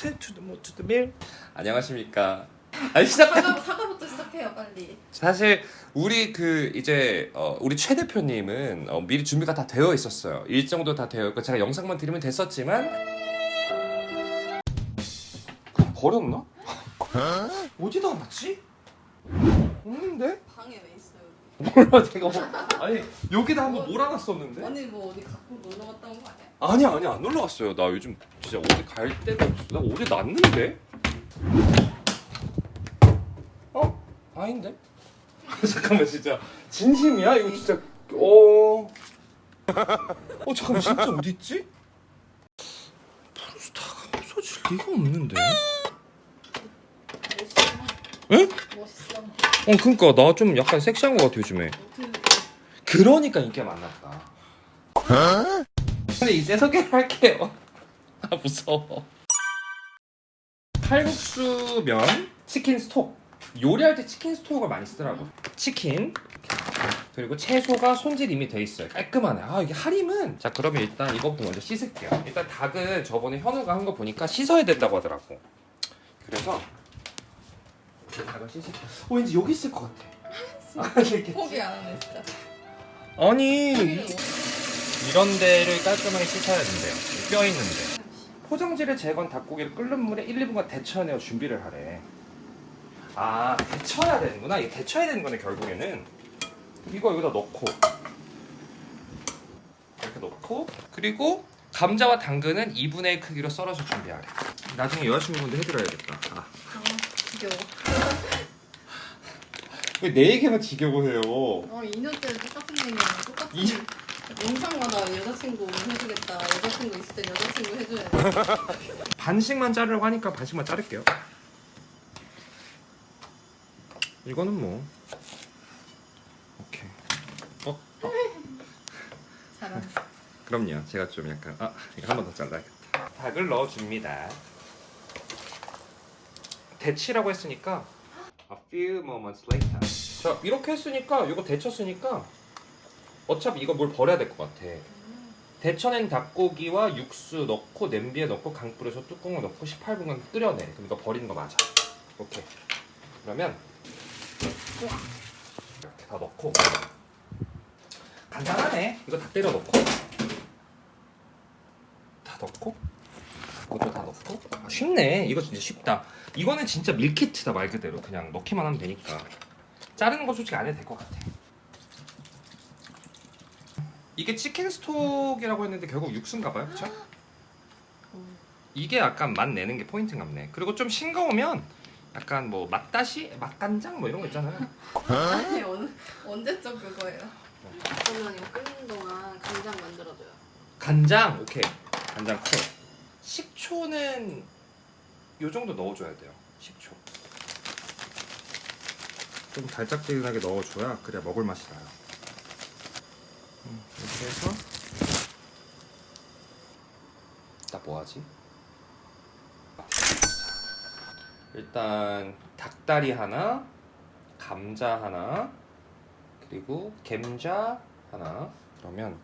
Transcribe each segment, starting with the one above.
say to the mo to the mill. 안녕하십니까. 아니 시작. 사과, 사과부터 시작해요 빨리 사실 우리 그 이제 어, 우리 최 대표님은 어, 미리 준비가 다 되어 있었어요. 일정도 다 되어 있고 제가 영상만 드리면 됐었지만 그 버렸나? 어디다 놨지? 없는데? 방에 왜 있어요? 몰라 제가 뭐, 아니 여기다 한번 몰아놨었는데. 언니 뭐 어디 갖고 놀러 갔다 온 거 아니야? 아니야 아니야 안 놀러 갔어요. 나 요즘 진짜 어디 갈 데가 없어. 나 어디 놨는데? 어? 아닌데? 잠깐만 진짜 진심이야? 이거 진짜 어... 어 잠깐만 진짜 어디 있지? 브루스타가 없어질 리가 없는데? 멋있어 응? 멋있어 어 그니까 나 좀 약간 섹시한 것 같아 요즘에. 그러니까 인기가 많았다. 근데 이제 소개를 할게요. 아 무서워. 칼국수면 치킨 스톡. 요리할 때 치킨 스톡을 많이 쓰더라고. 치킨. 그리고 채소가 손질 이미 돼 있어요. 깔끔하네. 아 이게 할임은? 자 그러면 일단 이거부터 먼저 씻을게요. 일단 닭은 저번에 현우가 한 거 보니까 씻어야 된다고 하더라고. 그래서 닭을 씻을 어 왠지 여기 있을 것 같아. 아 이렇게 포기 안 하네 진짜. 아니 이런 데를 깔끔하게 씻어야 된대요. 뼈 있는데. 포장지를 제거한 닭고기를 끓는 물에 1, 2분간 데쳐내어 준비를 하래. 아 데쳐야 되는구나. 이게 데쳐야 되는 거네 결국에는. 이거 여기다 넣고. 이렇게 넣고. 그리고 감자와 당근은 2분의 1 크기로 썰어서 준비하래. 나중에 여자친구분도 해드려야겠다. 아. 아 지겨워 왜 내 얘기만 지겨워 해요 어 2년 째 똑같은 얘기야 똑같은 이- 영상마다 여자친구 해주겠다 여자친구 있을 땐 여자친구 해줘야 돼 반씩만 자르려고 하니까 반씩만 자를게요. 이거는 뭐 오케이. 어? 어. 잘한다 그럼요. 제가 좀 약간 아 이거 한 번 더 잘라야겠다. 닭을 넣어줍니다. 데치라고 했으니까 a few moments later. 자 이렇게 했으니까 이거 데쳤으니까 어차피 이거 물 버려야 될 것 같아. 데쳐낸 닭고기와 육수 넣고 냄비에 넣고 강 뿌려서 뚜껑을 넣고 18분간 끓여내. 그럼 이거 버리는 거 맞아. 오케이. 그러면 이렇게 다 넣고 간단하네. 이거 다 때려 넣고 다 넣고 이것도 다 넣고 아, 쉽네. 이거 진짜 쉽다. 이거는 진짜 밀키트다 말 그대로 그냥 넣기만 하면 되니까 자르는 거 솔직히 안 해도 될 것 같아. 이게 치킨 스톡이라고 했는데 결국 육수인가 봐요, 그렇죠? 이게 약간 맛 내는 게 포인트인가 보네. 그리고 좀 싱거우면 약간 뭐 맛다시, 맛간장 뭐 이런 거 있잖아요. 아니 언제적 그거예요 그러면 이거 끓는 동안 간장 만들어줘요. 간장, 오케이. 간장 콜. 식초는 요 정도 넣어줘야 돼요. 식초. 좀 달짝지근하게 넣어줘야 그래야 먹을 맛이 나요. 음, 이렇게 해서 나 뭐하지? 일단 닭다리 하나, 감자 하나, 그리고 겜자 하나. 그러면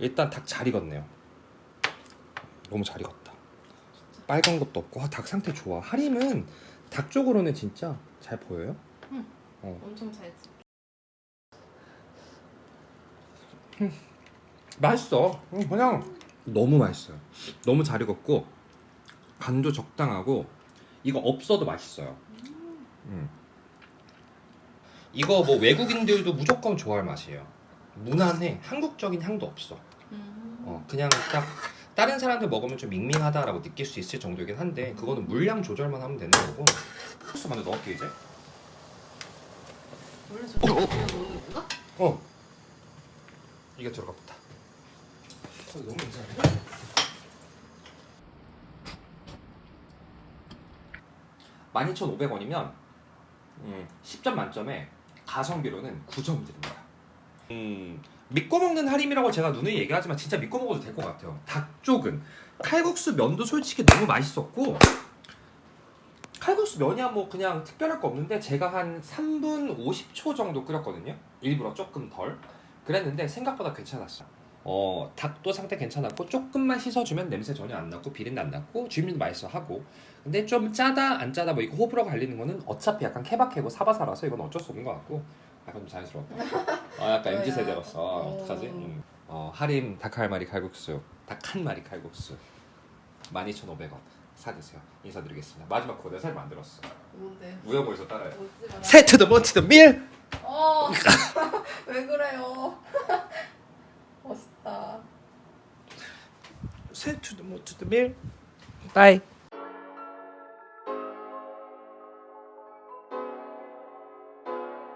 일단 닭 잘 익었네요. 너무 잘 익었다. 빨간 것도 없고 아, 닭 상태 좋아. 하림은 닭 쪽으로는 진짜 잘 보여요. 엄청 잘 지. 맛있어. 음, 그냥 너무 맛있어요. 너무 잘 익었고 간도 적당하고 이거 없어도 맛있어요. 음. 이거 뭐 외국인들도 무조건 좋아할 맛이에요. 무난해. 한국적인 향도 없어. 음. 어, 그냥 딱 다른 사람들 먹으면 좀 밍밍하다라고 느낄 수 있을 정도이긴 한데 그거는 물량 조절만 하면 되는 거고. 소스 먼저 넣을게 이제. 원래 저렇게 그냥 먹는 건가? 어. 이게 들어가 보다. 어, 너무 괜찮은데? (12,500원이면) 음, 10점 만점에 가성비로는 9점 드립니다. 음, 믿고 먹는 할인이라고 제가 누누이 얘기하지만 진짜 믿고 먹어도 될 것 같아요. 닭 쪽은 칼국수 면도 솔직히 너무 맛있었고 칼국수 면이야 뭐 그냥 특별할 거 없는데 제가 한 3분 50초 정도 끓였거든요. 일부러 조금 덜 그랬는데 생각보다 괜찮았어요. 어, 닭도 상태 괜찮았고 조금만 씻어주면 냄새 전혀 안 나고 비린내 안 났고 주민도 맛있어 하고 근데 좀 짜다 안 짜다 뭐 이거 호불호 갈리는 거는 어차피 약간 케바케고 사바사라서 이건 어쩔 수 없는 것 같고 약간 좀 자연스럽다 아 약간 MZ 세대로서 어. 어떡하지? 음. 어, 하림 닭한 마리 칼국수 닭 한 마리 칼국수 12,500원 사드세요 인사드리겠습니다 마지막 코드 살 만들었어 뭔데? 뭐지 마. 세트도 멋지도 밀 어. 왜 그래요? 멋있다. 세트도 멋지도 밀 빠이